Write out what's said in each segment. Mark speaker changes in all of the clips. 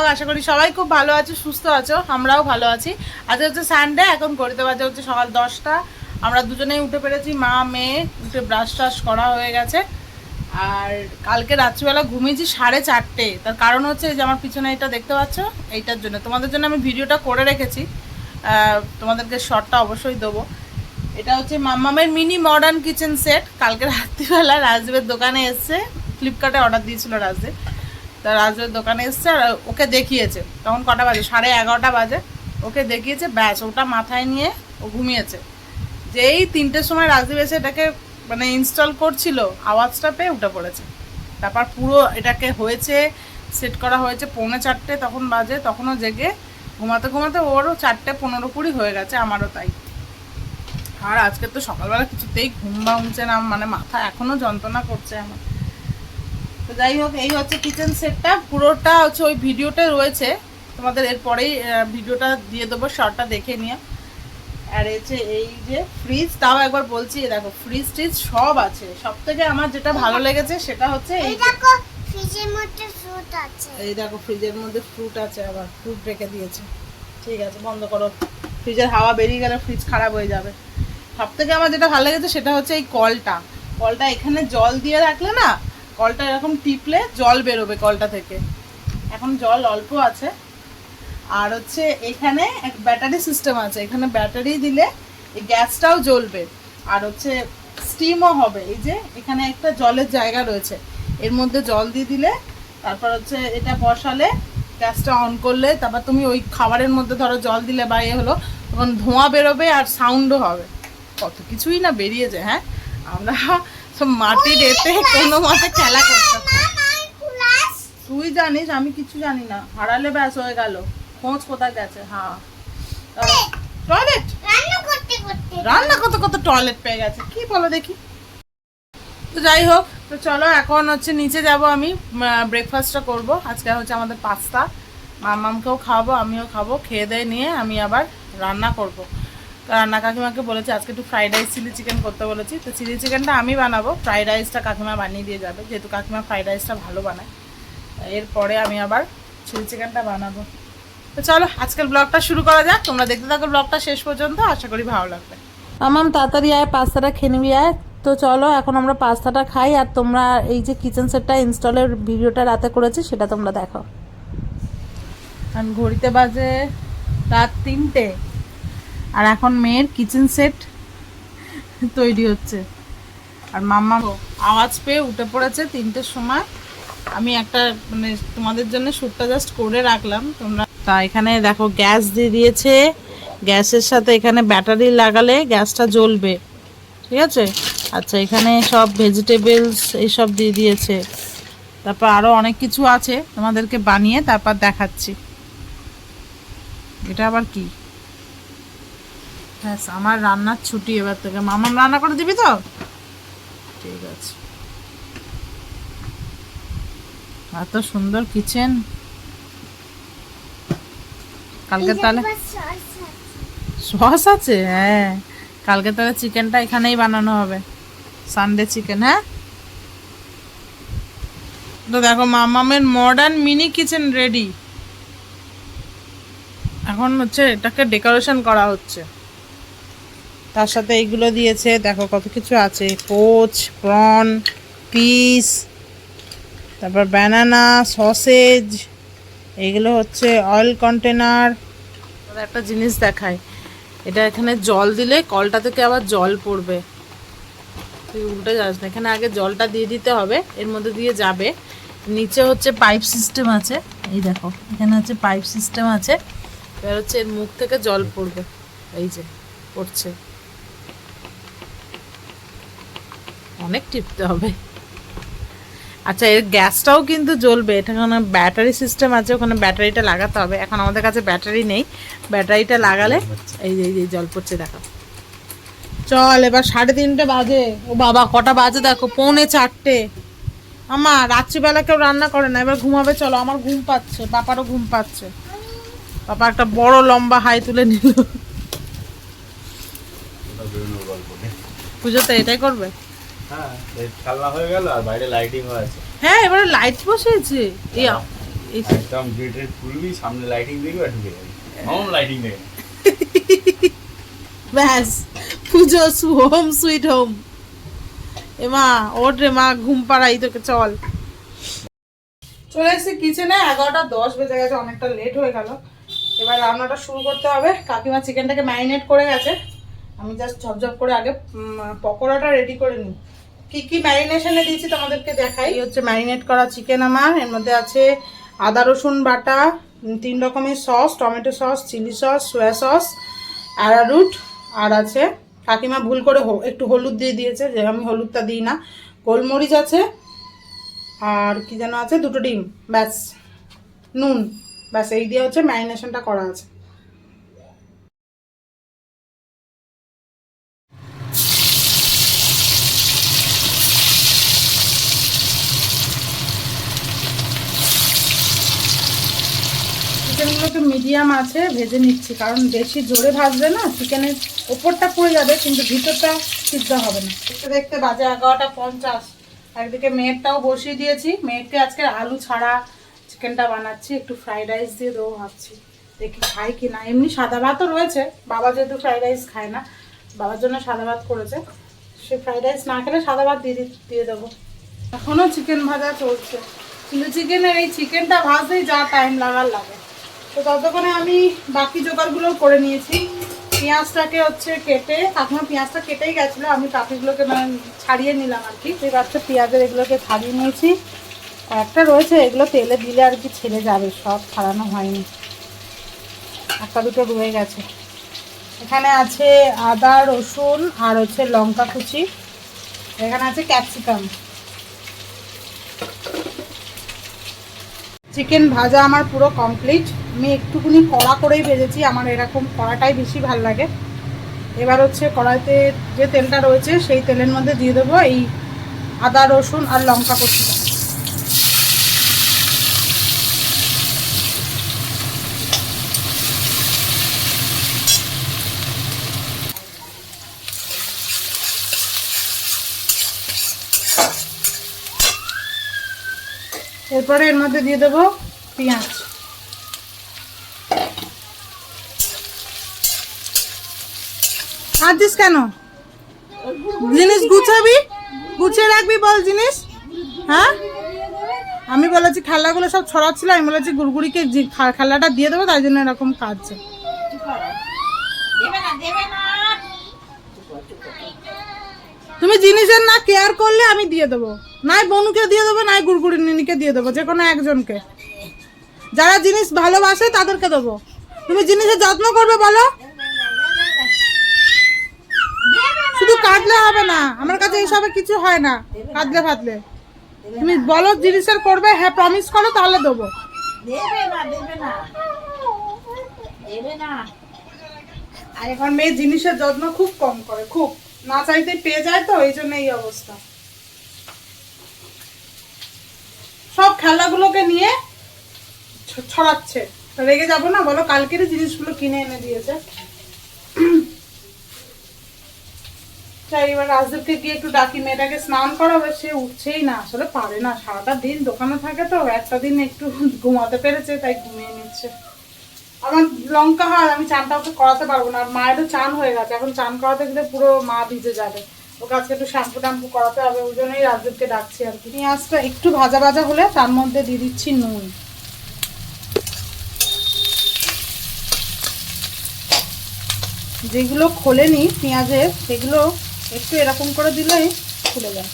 Speaker 1: Blog আশা করি সবাই খুব ভালো আছো, সুস্থ আছো, আমরাও ভালো আছি। আজকে হচ্ছে সানডে এখন ঘড়িতে বাজে হচ্ছে সকাল দশটা। আমরা দুজনেই উঠে পেরেছি মা, মেয়ে, উঠে ব্রাশ টাশ করা হয়ে গেছে। আর কালকে রাত্রিবেলা ঘুমিয়েছি সাড়ে চারটে। তার কারণ হচ্ছে যে আমার পিছনে এটা দেখতে পাচ্ছ, এইটার জন্য। তোমাদের জন্য আমি ভিডিওটা করে রেখেছি। তোমাদেরকে শর্টটা অবশ্যই দেবো। এটা হচ্ছে মাম্মামের মিনি মডার্ন কিচেন সেট কালকে রাত্রিবেলা রাজদেবের দোকানে এসছে ফ্লিপকার্টে অর্ডার দিয়েছিল রাজদেব তা রাজদেবের দোকানে এসছে আর ওকে দেখিয়েছে। তখন কটা বাজে? সাড়ে এগারোটা বাজে। ওকে দেখিয়েছে, ব্যাস, ওটা মাথায় নিয়ে ও ঘুমিয়েছে। যেই তিনটের সময় রাজদেব এসে এটাকে মানে ইনস্টল করছিল, আওয়াজটা পেয়ে উঠে পড়েছে। তারপর পুরো এটাকে হয়েছে সেট করা হয়েছে পৌনে চারটে তখন বাজে, তখনও জেগে ঘুমাতে ঘুমাতে ওরও চারটে পনেরো কুড়ি হয়ে গেছে, আমারও তাই। আর আজকে তো সকালবেলা কিছুতেই ঘুম ভাঙছে না মানে মাথা এখনও যন্ত্রণা করছে আমার। তো যাই হোক এই হচ্ছে কিচেন সেটটা পুরোটা হচ্ছে ওই ভিডিওতে রয়েছে। তোমাদের এরপরেই ভিডিওটা দিয়ে দেবো শর্টটা দেখে নিয়ে আর হচ্ছে এই যে ফ্রিজ তাও একবার বলছি দেখো ফ্রিজ ট্রিজ সব আছে। সব থেকে আমার যেটা ভালো লেগেছে সেটা হচ্ছে এই
Speaker 2: এই দেখো ফ্রিজের মধ্যে ফ্রুট আছে।
Speaker 1: এই দেখো ফ্রিজের মধ্যে ফ্রুট আছে আবার ফ্রুট রেখে দিয়েছে। ঠিক আছে বন্ধ করো। ফ্রিজের হাওয়া বেরিয়ে গেলে ফ্রিজ খারাপ হয়ে যাবে। সব থেকে আমার যেটা ভালো লেগেছে সেটা হচ্ছে এই কলটা। কলটা এখানে জল দিয়ে রাখলে না কলটা এরকম টিপলে জল বেরোবে কলটা থেকে। এখন জল অল্প আছে। আর হচ্ছে এখানে এক ব্যাটারি সিস্টেম আছে। এখানে ব্যাটারি দিলে এই গ্যাসটাও জ্বলবে। আর হচ্ছে স্টিমও হবে। এই যে এখানে একটা জলের জায়গা রয়েছে। এর মধ্যে জল দিয়ে দিলে তারপর হচ্ছে এটা বসালে গ্যাসটা অন করলে তারপর তুমি ওই খাবারের মধ্যে ধরো জল দিলে বা এ হলো, তখন ধোঁয়া বেরোবে আর সাউন্ডও হবে। কত কিছুই না বেরিয়ে যায় হ্যাঁ? আমরা মাটির এতে কোনো মতে খেলা
Speaker 2: ক্লাস
Speaker 1: তুই জানিস আমি কিছু জানি না। হারালে ব্যাস হয়ে গেল। খোঁজ কোথায় গেছে? হ্যাঁ টয়লেট
Speaker 2: রান্না করতে করতে।
Speaker 1: কত টয়লেট পেয়ে গেছে। কি বলো দেখি। তো যাই হোক তো চলো এখন হচ্ছে নিচে যাব আমি। ব্রেকফাস্টটা করব। আজকে হচ্ছে আমাদের পাস্তা মামামকেও খাওয়াবো আমিও খাব। খেয়ে দিয়ে নিয়ে আমি আবার রান্না করব। রান্না কাকিমাকে বলেছি আজকে একটু ফ্রাইড রাইস চিলি চিকেন করতে বলেছি। তো চিলি চিকেনটা আমি বানাবো ফ্রাইড রাইসটা কাকিমা বানিয়ে দিয়ে যাবে যেহেতু কাকিমা ফ্রাইড রাইসটা ভালো বানায়। এরপরে আমি আবার চিলি চিকেনটা বানাবো। তো চলো আজকের ব্লগটা শুরু করা যাক। তোমরা দেখতে থাকো ব্লগটা শেষ পর্যন্ত আশা করি ভালো লাগবে। আমার তাড়াতাড়ি আয় পাস্তাটা খেয়ে নিবি আয়। তো চলো এখন আমরা পাস্তাটা খাই আর তোমরা এই যে কিচেন সেটটা ইনস্টলের ভিডিওটা রাতে করেছি সেটা তোমরা দেখো। আর ঘড়িতে বাজে রাত তিনটে। আর এখন মেয়ের কিচেন সেট তৈরি হচ্ছে। আর মাম্মা আওয়াজ পেয়ে উঠে পড়েছে তিনটের সময়। আমি একটা মানে তোমাদের জন্য শ্যুটটা জাস্ট করে রাখলাম। তোমরা তা এখানে দেখো, গ্যাস দিয়ে দিয়েছে। গ্যাসের সাথে এখানে ব্যাটারি লাগালে গ্যাসটা জ্বলবে। ঠিক আছে? আচ্ছা এখানে সব ভেজিটেবলস এইসব দিয়ে দিয়েছে। তারপর আরও অনেক কিছু আছে তোমাদেরকে বানিয়ে তারপর দেখাচ্ছি। এটা আবার কি? ব্যাস আমার রান্নার ছুটি এবার থেকে মামাম রান্না করে দিবি তো? ঠিক আছে। এত সুন্দর কিচেন। কালকে তাহলে সস আছে। হ্যাঁ। কালকে তাহলে চিকেনটা এখানেই বানানো হবে। সানডে চিকেন হ্যাঁ? তো দেখো মামামের মডার্ন মিনি কিচেন রেডি এখন হচ্ছে এটাকে ডেকোরেশন করা হচ্ছে। তার সাথে এইগুলো দিয়েছে, দেখো কত কিছু আছে, কোচ, প্রন, পিস, তারপর ব্যানানা সসেজ এগুলো হচ্ছে অয়েল কন্টেনার একটা জিনিস দেখায় এটা এখানে জল দিলে কলটা থেকে আবার জল পড়বে। তুই উল্টে যাস না, এখানে আগে জলটা দিয়ে দিতে হবে, এর মধ্যে দিয়ে যাবে। নিচে হচ্ছে পাইপ সিস্টেম আছে, এই দেখো, এখানে হচ্ছে পাইপ সিস্টেম আছে। এবার হচ্ছে এর মুখ থেকে জল পড়বে, এই যে, পড়ছে। অনেক টিপতে হবে। আচ্ছা এর গ্যাসটাও কিন্তু জ্বলবে। এটা ওখানে ব্যাটারি সিস্টেম আছে, ওখানে ব্যাটারিটা লাগাতে হবে। এখন আমাদের কাছে ব্যাটারি নেই। ব্যাটারিটা লাগালে এই যে, এই জল পড়ছে, দেখো। চল, এবার সাড়ে তিনটে বাজে। ও বাবা, কটা বাজে দেখো? পৌনে চারটে। আমা রাত্রিবেলা কেউ রান্না করে না। এবার ঘুমাবে, চলো। আমার ঘুম পাচ্ছে বাপারও ঘুম পাচ্ছে। বাবা একটা বড় লম্বা হাই তুলে নিল। পুজোতে এটাই করবে?
Speaker 3: হ্যাঁ খেলনা হয়ে গেল আর বাইরে লাইটিং হয়ে আছে।
Speaker 1: হ্যাঁ এবারে লাইট বসিয়েছে। এই এই
Speaker 3: একদম গেট রেট খুলবি সামনে লাইটিং দেখবি আর ঢুকে যাবি। হোম লাইটিং দেখবি
Speaker 1: ব্যাস পুজো হোম সুইট হোম এ মা ওঠ রে মা ঘুম পাড়াই তোকে চল। চলে এসেছি কিচেনে এগারোটা দশ বেজে গেছে অনেকটা লেট হয়ে গেল। এবার রান্নাটা শুরু করতে হবে। কাকিমা চিকেনটাকে ম্যারিনেট করে গেছে। আমি জাস্ট ঝপঝপ করে আগে পকোড়াটা রেডি করে নিই। কি কি ম্যারিনেশনে দিয়েছি তোমাদেরকে দেখাই। হচ্ছে ম্যারিনেট করা চিকেন আমার, এর মধ্যে আছে আদা, রসুন বাটা তিন রকমের sauce tomato sauce chilli sauce soya sauce arrowroot আর আছে, কাকিমা ভুল করে একটু হলুদ দিয়ে দিয়েছে, যে আমি হলুদটা দিই না। গোলমরিচ আছে, আর কি যেন আছে, দুটো ডিম, ব্যাস, নুন, ব্যাস, এই দিয়ে হচ্ছে ম্যারিনেশনটা করা আছে। মিডিয়াম আছে, ভেজে নিচ্ছি। কারণ বেশি জোরে ভাজবে না চিকেনের ওপরটা পুড়ে যাবে, কিন্তু ভিতরটা সিদ্ধ হবে না। দেখতে দেখতে বাজে এগারোটা পঞ্চাশ। একদিকে মেয়েরটাও বসিয়ে দিয়েছি। মেয়েরকে আজকে আলু ছাড়া চিকেনটা বানাচ্ছি। একটু ফ্রাইড রাইস দিয়ে দেবো ভাবছি। দেখি খাই কি না। এমনি সাদা ভাতও রয়েছে। বাবা যেহেতু ফ্রাইড রাইস খায় না, বাবার জন্য সাদা ভাত করেছে। সে ফ্রাইড রাইস না খেলে সাদা ভাত দিয়ে দিয়ে দেবো। এখনও চিকেন ভাজা চলছে। কিন্তু চিকেনের এই চিকেনটা ভাজতেই যা টাইম লাগার লাগে। তো ততক্ষণে আমি বাকি জোগাড়গুলো করে নিয়েছি। পেঁয়াজটাকে হচ্ছে কেটে কাকিমা পেঁয়াজটা কেটেই গেছিল, আমি পাখিগুলোকে মানে ছাড়িয়ে নিলাম আর কি। এবার হচ্ছে পেঁয়াজের এগুলোকে ছাড়িয়ে নিয়েছি। একটা রয়েছে, এগুলো তেলে দিলে আর কি ছেড়ে যাবে, সব ছাড়ানো হয়নি। একটা দুটো রয়ে গেছে। এখানে আছে আদা, রসুন আর হচ্ছে লঙ্কা কুচি। এখানে আছে ক্যাপসিকাম। চিকেন ভাজা আমার পুরো কমপ্লিট আমি একটুকুনি কড়া করেই ভেজেছি, আমার এরকম কড়াটাই বেশি ভালো লাগে। এবার হচ্ছে কড়াইতে যে তেলটা রয়েছে, সেই তেলের মধ্যে দিয়ে দেবো এই আদা, রসুন আর লঙ্কা কুচিটা এরপরে এর মধ্যে দিয়ে দেবো পেঁয়াজ। খাচ্ছিস কেন? জিনিস গুছাবি? গুছিয়ে রাখবি বল জিনিস? হ্যাঁ? আমি বলেছি খেলাগুলো সব ছড়াচ্ছিল, আমি বলেছি গুড়গুড়িকে খেলাটা দিয়ে দেবো, তাই জন্য এরকম কাঁদছে। তুমি জিনিসের না কেয়ার করলে আমি দিয়ে দেবো। নাই বনুকে দিয়ে দেবো নাই গুড়গুড়ি নিনিকে দিয়ে দেবো যে কোনো একজনকে। যারা জিনিস ভালোবাসে তাদেরকে দেবো। তুমি জিনিসের যত্ন করবে বলো? শুধু কাঁদলে হবে না আমার কাছে এইসবে কিছু হয় না কাঁদলে ফাদলে। তুমি বলো জিনিসের করবে হ্যাঁ প্রমিস করো তাহলে দেবো। আর এখন মেয়ে জিনিসের যত্ন খুব কম করে খুব। না চাইতে পেয়ে যায় তো এই জন্য এই অবস্থা। সব খেলাগুলোকে নিয়ে ছড়াচ্ছে। রেগে যাব না, বলো কালকেরই জিনিসগুলো কিনে এনে দিয়েছে। এবার রাজদেবকে গিয়ে একটু ডাকি, মেয়েটাকে স্নান করাবে, সে উঠছেই না, আসলে পারে না, সারাটা দিন দোকানে থাকে তো, একটা দিন একটু ঘুমাতে পেরেছে, তাই ঘুমিয়ে নিচ্ছে। আমার লঙ্কা হয়, আমি চানটা ওকে করাতে পারব না, আর মায়েরও চান হয়ে গেছে, এখন চান করাতে গেলে পুরো মা ভিজে যাবে। ওকে একটু শ্যাম্পু ট্যাম্পু করাতে হবে, ওই জন্যই রাজদেবকে ডাকছি আর কি। পেঁয়াজটা একটু ভাজা ভাজা হলে তার মধ্যে দিয়ে দিচ্ছি নুন। যেগুলো খোলেনি পেঁয়াজের, সেগুলো একটু এরকম করে দিলেই খুলে যায়।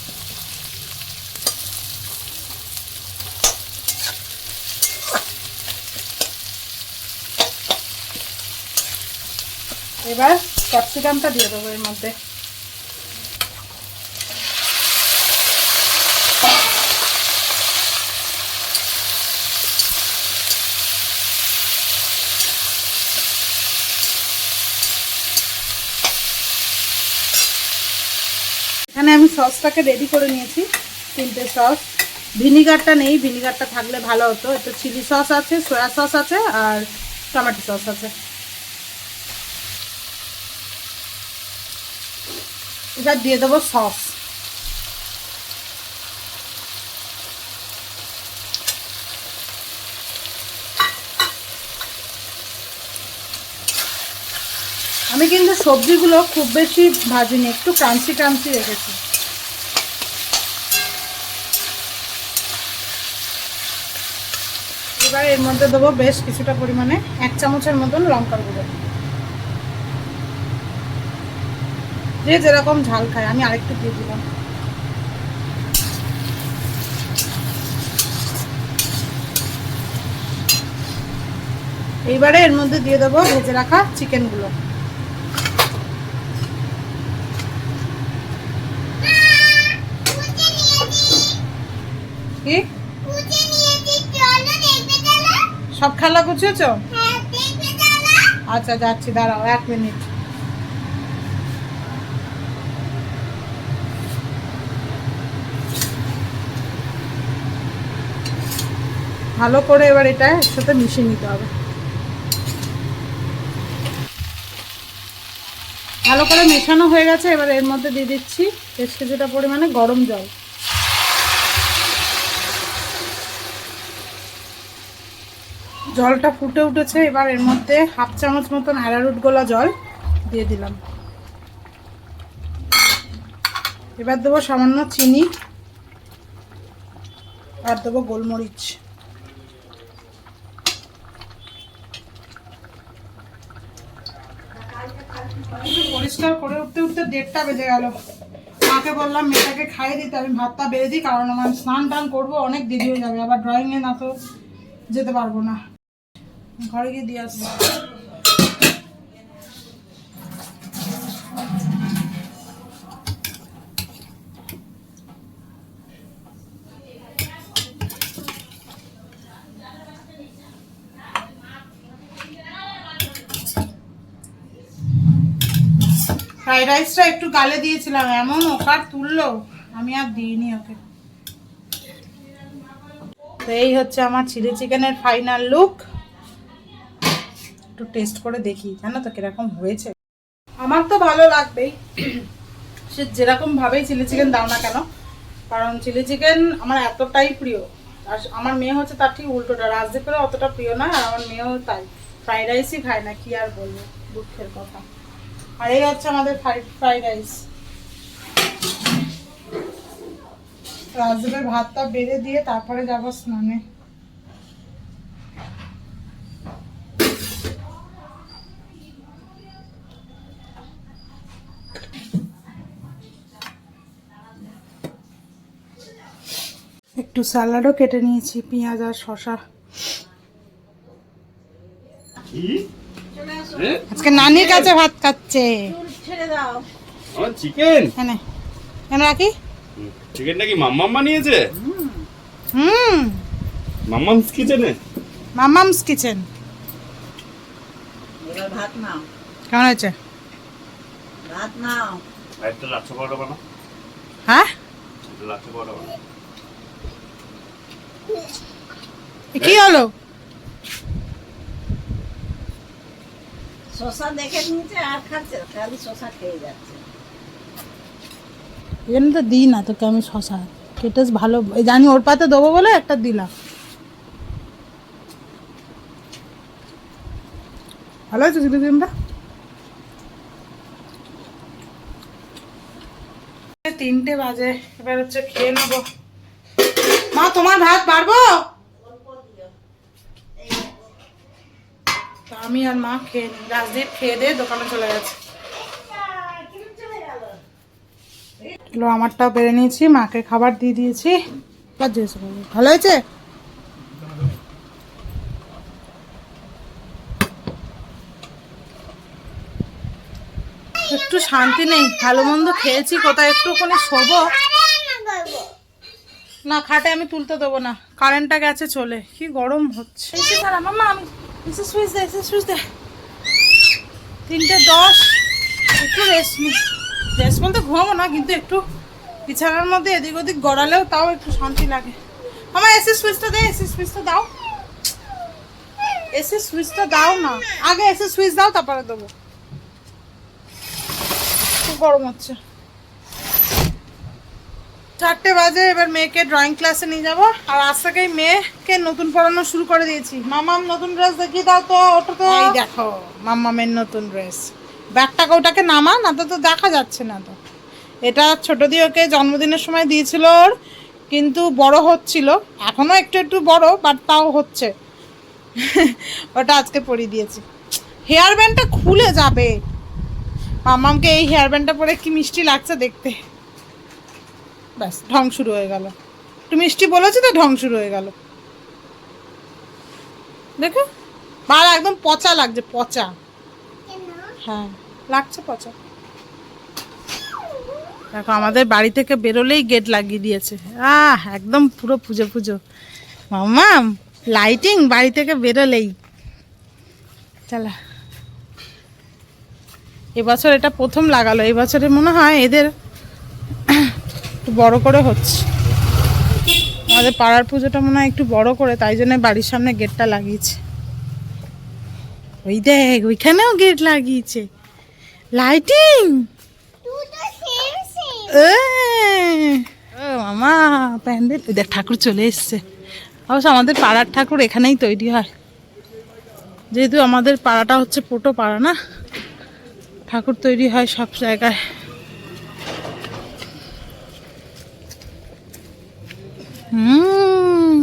Speaker 1: এবার ক্যাপসিকামটা দিয়ে দেবো এর মধ্যে। সসটাকে রেডি করে নিয়েছি, তিনটে সস। ভিনিগারটা নেই, ভিনিগারটা থাকলে ভালো হতো। একটু চিলি সস আছে সয়া সস আছে, আর টমেটো সস আছে। এবার দিয়ে দেবো সস। আমি কিন্তু সবজিগুলো খুব বেশি ভাজিনি, একটু ক্রাঞ্চি ক্রাঞ্চি রেখেছি। এবার এর মধ্যে দেবো বেশ কিছুটা পরিমাণে এক চামচের মতন লঙ্কার গুঁড়ো। যে যেরকম ঝাল খায়, আমি আরেকটু দিয়ে দিলাম। এইবারে এর মধ্যে দিয়ে দেবো ভেজে রাখা চিকেনগুলো কি
Speaker 2: কুচে নিয়েছি চলো দেখবে চলো
Speaker 1: সব খেলা গুছিয়েছো?
Speaker 2: হ্যাঁ
Speaker 1: আচ্ছা যাচ্ছি দাঁড়াও এক মিনিট। ভালো করে এবার এটা একসাথে মিশিয়ে নিতে হবে। ভালো করে মেশানো হয়ে গেছে এবার এর মধ্যে দিয়ে দিচ্ছি বেশ কিছুটা পরিমাণে গরম জল। জলটা ফুটে উঠেছে, এবার এর মধ্যে হাফ চামচ মতন অ্যারারুট গোলা জল দিয়ে দিলাম। এবার দেবো সামান্য চিনি, আর দেবো গোলমরিচ। পরিষ্কার করে উঠতে উঠতে দেড়টা বেজে গেল। মাকে বললাম, মেয়েটাকে খাইয়ে দিতে, আমি ভাতটা বেড়ে দিই, কারণ আমার স্নান টান করব, অনেক দেরি হয়ে যাবে, আবার ড্রয়িংয়ে না তো যেতে পারব না। ঘরে গিয়ে দিয়ে আসব। ফ্রাইড রাইসটা একটু গালে দিয়েছিলাম, এমন ওকার তুললো, আমি আর দিইনি ওকে। তো এই হচ্ছে আমার চিলি চিকেনের ফাইনাল লুক একটু টেস্ট করে দেখি, জানো তো কীরকম হয়েছে? আমার তো ভালো লাগবেই। সে যেরকম ভাবেই চিলি চিকেন দাও না কেন, কারণ চিলি চিকেন আমার এতটাই প্রিয়। আর আমার মেয়ে হচ্ছে তার ঠিক উল্টোটা রাজদীপের অতটা প্রিয় না, আর আমার মেয়েও তাই। ফ্রাইড রাইসই খায় না, কি আর বলব, দুঃখের কথা। আর এই হচ্ছে আমাদের ফ্রাইড রাইস রাজদীপের ভাতটা বেড়ে দিয়ে তারপরে যাব স্নানে। একটু স্যালাডও কেটে নিয়েছি পেঁয়াজ আর শশা
Speaker 3: কি?
Speaker 1: আজকে নানির কাছে ভাত খাচ্ছে।
Speaker 3: চিকেন
Speaker 1: এনে রাখি।
Speaker 3: চিকেনটা কি মাম্মাম বানিয়েছে?
Speaker 1: হুম।
Speaker 3: মাম্মামস কিচেনে?
Speaker 1: মামামস কিচেন।
Speaker 4: ভাত নাও।
Speaker 1: কেমন হয়েছে?
Speaker 4: ভাত নাও।
Speaker 3: একটা লাচ্ছা পরোটা
Speaker 1: হ্যাঁ?
Speaker 3: লাচ্ছা পরোটা
Speaker 1: কি হলো?
Speaker 4: শশা দেখে নিয়েছে আর খাচ্ছে খালি শশা খেয়ে যাচ্ছে।
Speaker 1: এই তো দিই না তোকে আমি শশা কেটে ভালো জানি ওর পাতে দেবো বলে একটা দিলাম। ভালো চিকেনটা তিনটে বাজে এবার হচ্ছে খেয়ে নেব। মা তোমার ভাত পারব? আমি আর মা খেয়ে নিই রাজদীপ খেয়ে দিয়ে দোকানে চলে গেছে। চলো আমারটাও পেরে নিয়েছি মাকে খাবার দিয়ে দিয়েছি। ভালো হয়েছে? একটু শান্তি নেই ভালো মন্দ খেয়েছি কোথায় একটুখানি শোবো। না খাটে আমি তুলতে দেবো না। কারেন্টটা গেছে চলে। কি গরম হচ্ছে। মাম্মা আমি এসে সুইচ দে এসে সুইচ দে। তিনটে দশ। একটু রেস্ট নি। রেস্ট বলতে ঘুমাবো না কিন্তু একটু বিছানার মধ্যে এদিক ওদিক গড়ালেও তাও একটু শান্তি লাগে। আমার এসি সুইচটা দে এসি সুইচটা দাও। এসি সুইচটা দাও না। আগে এসি সুইচ দাও তারপরে দেবো। খুব গরম হচ্ছে। চারটে বাজে, এবার মেয়েকে ড্রয়িং ক্লাসে নিয়ে যাব। আর আজ থেকেই মেয়েকে নতুন পড়ানো শুরু করে দিয়েছি। মামাম, নতুন ড্রেস দেখিয়ে দাও তো ওটা তো এই দেখো মাম্মামের নতুন ড্রেস ব্যাগটাকে ওটাকে নামা না তো তো দেখা যাচ্ছে না তো। এটা ছোট দিয়ে ওকে জন্মদিনের সময় দিয়েছিল ওর, কিন্তু বড় হচ্ছিল। এখনও একটু একটু বড় বাট তাও হচ্ছে। ওটা আজকে পরিয়ে দিয়েছি। হেয়ার ব্যান্ডটা খুলে যাবে। মামামকে এই হেয়ার ব্যান্ডটা পরে কি মিষ্টি লাগছে দেখতে। ব্যাস, ঢং শুরু হয়ে গেল। একটু মিষ্টি বলেছি তো, ঢং শুরু হয়ে গেল। দেখো ভালো একদম পচা লাগছে, পচা। হ্যাঁ লাগছে পচা। দেখো, আমাদের বাড়ি থেকে বেরোলেই গেট লাগিয়ে দিয়েছে। আহ, একদম পুরো পুজো পুজো। মামাম লাইটিং বাড়ি থেকে বেরোলেই। চালা। এবছর এটা প্রথম লাগালো এই বছরে মনে হয় এদের একটু বড় করে হচ্ছে। আমাদের পাড়ার পুজোটা মনে হয় একটু বড় করে তাই জন্য বাড়ির সামনে গেটটা লাগিয়েছে। ওই দেখ ওইখানেও গেট লাগিয়েছে। লাইটিং মামা প্যান্ডেল। ওই দেখ ঠাকুর চলে এসছে। অবশ্য আমাদের পাড়ার ঠাকুর এখানেই তৈরি হয়। যেহেতু আমাদের পাড়াটা হচ্ছে পোটো পাড়া না ঠাকুর তৈরি হয় সব জায়গায়। হুম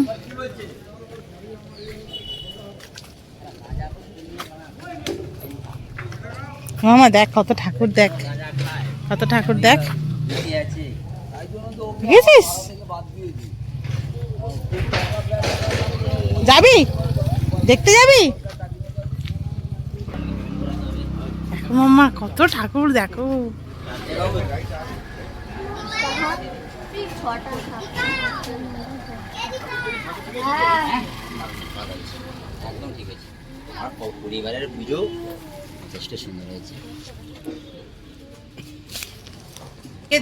Speaker 1: মামা দেখ, কত ঠাকুর দেখ। কত ঠাকুর দেখ। দেখেছিস? যাবি? দেখতে যাবি? দেখো মাম্মা কত ঠাকুর দেখো।
Speaker 5: একদম ঠিক আছে। আর পরিবারের পুজো যথেষ্ট সুন্দর হয়েছে।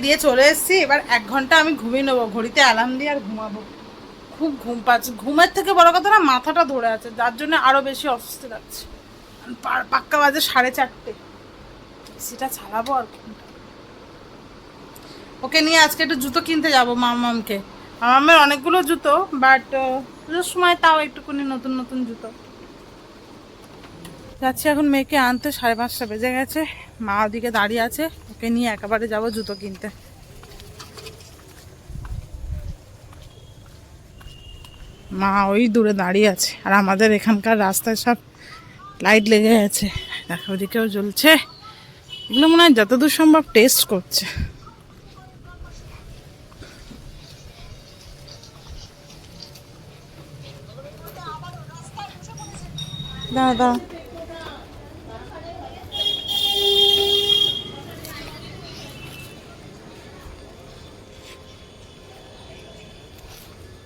Speaker 1: দিয়ে চলে এসেছি এবার এক ঘণ্টা আমি ঘুমিয়ে নেব ঘড়িতে অ্যালার্ম দিয়ে আর ঘুমাবো। খুব ঘুম পাচ্ছে। ঘুমের থেকে বড় কথা না মাথাটা ধরে আছে যার জন্য আরও বেশি অসুস্থ লাগছে। পা- পাক্কা বাজে সাড়ে চারটে। সেটা ছাড়াবো আর ঘুমটা। ওকে নিয়ে আজকে একটু জুতো কিনতে যাব মামামকে মামামের অনেকগুলো জুতো বাট পুজোর সময় তাও একটুখানি নতুন নতুন জুতো। যাচ্ছি এখন মেয়েকে আনতে, সাড়ে পাঁচটা বেজে গেছে। মা ওদিকে দাঁড়িয়ে আছে, ওকে নিয়ে একেবারে যাব জুতো কিনতে। মা ওই দূরে দাঁড়িয়ে আছে, আর আমাদের এখানকার রাস্তায় সব লাইট লেগে আছে দেখো ওদিকেও জ্বলছে। এগুলো মনে হয় যতদূর সম্ভব টেস্ট করছে। দাদা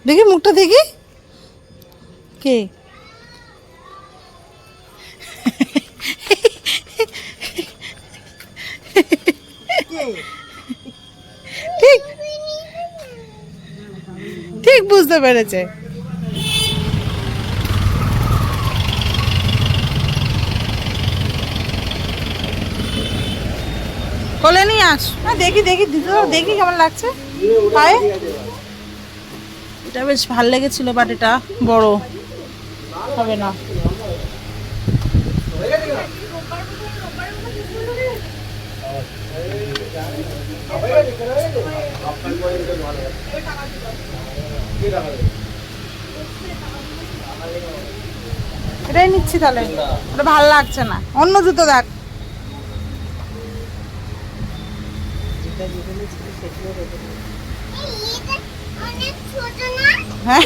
Speaker 1: দেখি মুখটা দেখি। কে? ঠিক ঠিক বুঝতে পেরেছে। কোলে নিয়ে আস না দেখি দেখি দিতে দেখি কেমন লাগছে। পায়ে? এটা বেশ ভালো লেগেছিল বাট এটা বড়। হবে না। এটাই নিচ্ছি তাহলে। ওটা ভালো লাগছে না। অন্য জুতো দেখ।
Speaker 2: এটা অনেক ছোট না?
Speaker 1: হ্যাঁ।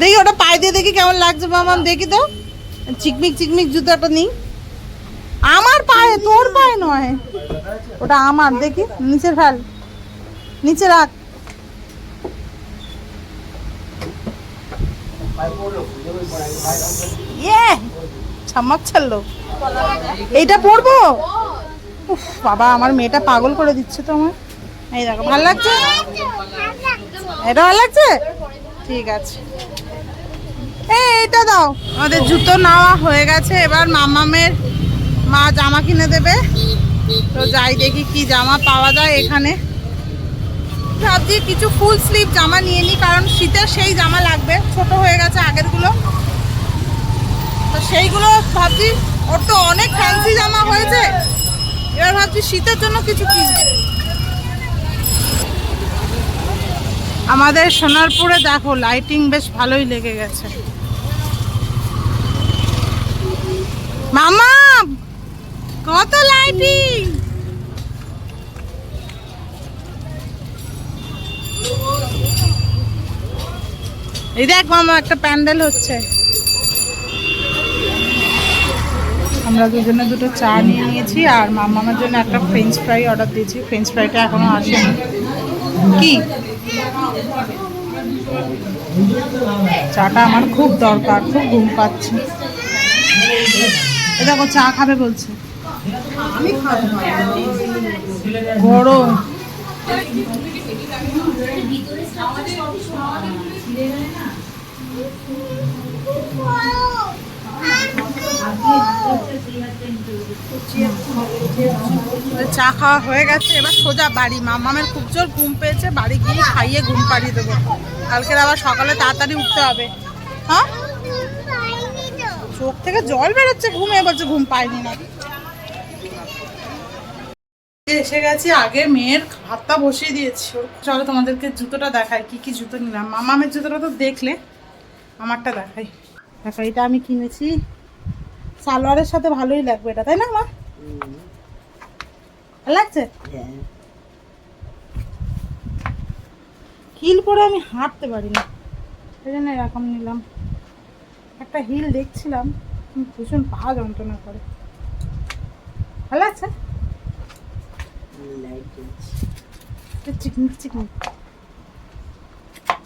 Speaker 1: দেখি ওটা পায়ে দিয়ে দেখি কেমন লাগছে মামাম। দেখি তো। চিকমিক চিকমিক জুতোটা নিই। আমার পায়ে তোর পায়ে নয়। ওটা আমার দেখি। নিচে ফেল। নিচে রাখ। ইয়ে ছাম্মাক ছাড়লো। এইটা পরবো? উফ, বাবা, আমার মেয়েটা পাগল করে দিচ্ছে তো আমার এই দেখো, ভালো লাগছে? এটা ভালো লাগছে? ঠিক আছে। এই এটা দাও। আমাদের জুতো নেওয়া হয়ে গেছে। এবার মামামের মা জামা কিনে দেবে। তো যাই দেখি কি জামা পাওয়া যায় এখানে। ভাবছি কিছু ফুল স্লিভ জামা নিয়ে নিই কারণ শীতের সেই জামা লাগবে। ছোট হয়ে গেছে আগেরগুলো। তো সেইগুলো ভাবছি ওর তো অনেক ফ্যান্সি জামা হয়েছে। এবার ভাবছি শীতের জন্য কিছু কিনবো। আমাদের সোনারপুরে দেখো লাইটিং বেশ ভালোই লেগে গেছে। মামা, কত লাইটিং এই দেখ মামা, একটা প্যান্ডেল হচ্ছে। আমরা দুজনে দুটো চা নিয়ে নিয়েছি আর মামার জন্য একটা ফ্রেঞ্চ ফ্রাই অর্ডার দিয়েছি। ফ্রেঞ্চ ফ্রাইটা এখনও আসেনি। কি? চাটা আমার খুব দরকার খুব ঘুম পাচ্ছে। এ দেখো চা খাবে বলছে। গরম। চা খাওয়া হয়ে গেছে, এবার সোজা বাড়ি। মামামের খুব জোর ঘুম পেয়েছে, বাড়ি গিয়ে খাইয়ে ঘুম পাড়িয়ে দেবো। কালকের আবার সকালে তাড়াতাড়ি উঠতে হবে। হ্যাঁ? চোখ থেকে জল বেরোচ্ছে, ঘুম ঘুমে বলছে ঘুম পাইনি না। এসে গেছি আগে মেয়ের ভাতটা বসিয়ে দিয়েছি। চলো তোমাদেরকে জুতোটা দেখাই, কি কি জুতো নিলাম। মামামের জুতোটা তো দেখলে, আমারটা দেখাই। দেখো এটা আমি কিনেছি। সালোয়ারের সাথে ভালোই লাগবে এটা তাই না মা? ভালো লাগছে?
Speaker 4: হ্যাঁ।
Speaker 1: হিল পরে আমি হাঁটতে পারি না সেই জন্য এরকম নিলাম। একটা হিল দেখছিলাম ভীষণ পা যন্ত্রণা করে। ভালো আছে চিকমিক চিকমিক।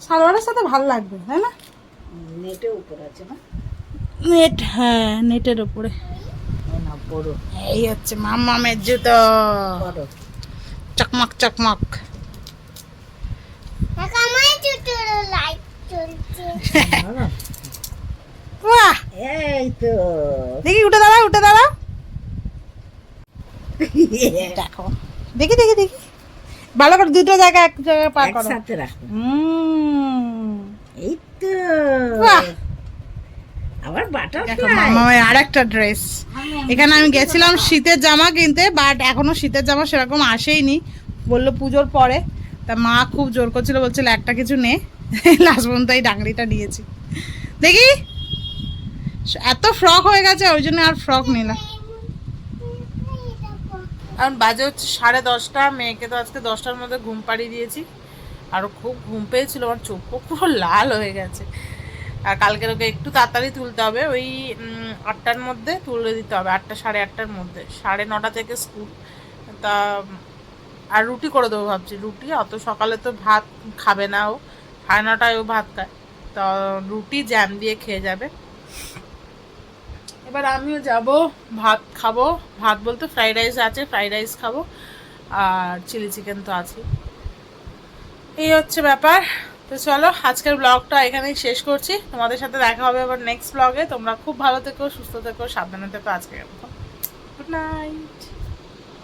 Speaker 1: সালোয়ারের সাথে ভালো লাগবে তাই না?
Speaker 4: নেটে উপর আছে না?
Speaker 1: নেট হ্যাঁ নেটের
Speaker 4: না বড়
Speaker 1: এই হচ্ছে মামামের জুতো। চকমক চকমক।
Speaker 2: দেখো আমার চুটোর লাইট চলছে
Speaker 1: বাহ!
Speaker 4: এই তো।
Speaker 1: দেখি উঠে দাঁড়া উঠে দাঁড়া দেখো। দেখি দেখি দেখি। ভালো করে দুটো জায়গা এক জায়গায় পার করো।
Speaker 4: একসাথে
Speaker 1: হুম।
Speaker 4: এই আবার বাটারফ্লাই
Speaker 1: ড্রেস এখানে আমি গেছিলাম শীতের জামা কিনতে বাট এখনও শীতের জামা সেরকম আসেইনি। বলল পুজোর পরে। তা মা খুব জোর করছিল বলছিল একটা কিছু নে। লাস্ট পর্যন্ত এই ডাংরিটা নিয়েছি। দেখি? এত ফ্রক হয়ে গেছে ওই জন্য আর ফ্রক নিলাম। এখন বাজে হচ্ছে সাড়ে দশটা মেয়েকে তো আজকে দশটার মধ্যে ঘুম পাড়িয়ে দিয়েছি। আর খুব ঘুম পেয়েছিল, আমার চোখ পুরো লাল হয়ে গেছে। আর কালকের ওকে একটু তাড়াতাড়ি তুলতে হবে, ওই আটটার মধ্যে তুলে দিতে হবে, আটটা সাড়ে আটটার মধ্যে, সাড়ে নটা থেকে স্কুল। তা, আর রুটি করে দেবো ভাবছি, রুটি অত সকালে তো ভাত খাবে না ও, সাড়ে নটায় ও ভাত খায়। তো, রুটি জ্যাম দিয়ে খেয়ে যাবে। এবার আমিও যাব, ভাত খাব, ভাত বলতে ফ্রাইড রাইস আছে, ফ্রাইড রাইস খাব, আর চিলি চিকেন তো আছে এই হচ্ছে ব্যাপার। তো চলো, আজকের ব্লগটা এখানেই শেষ করছি। তোমাদের সাথে দেখা হবে আবার নেক্সট ব্লগে তোমরা খুব ভালো থেকো, সুস্থ থেকো, সাবধানে থেকো আজকে গুড নাইট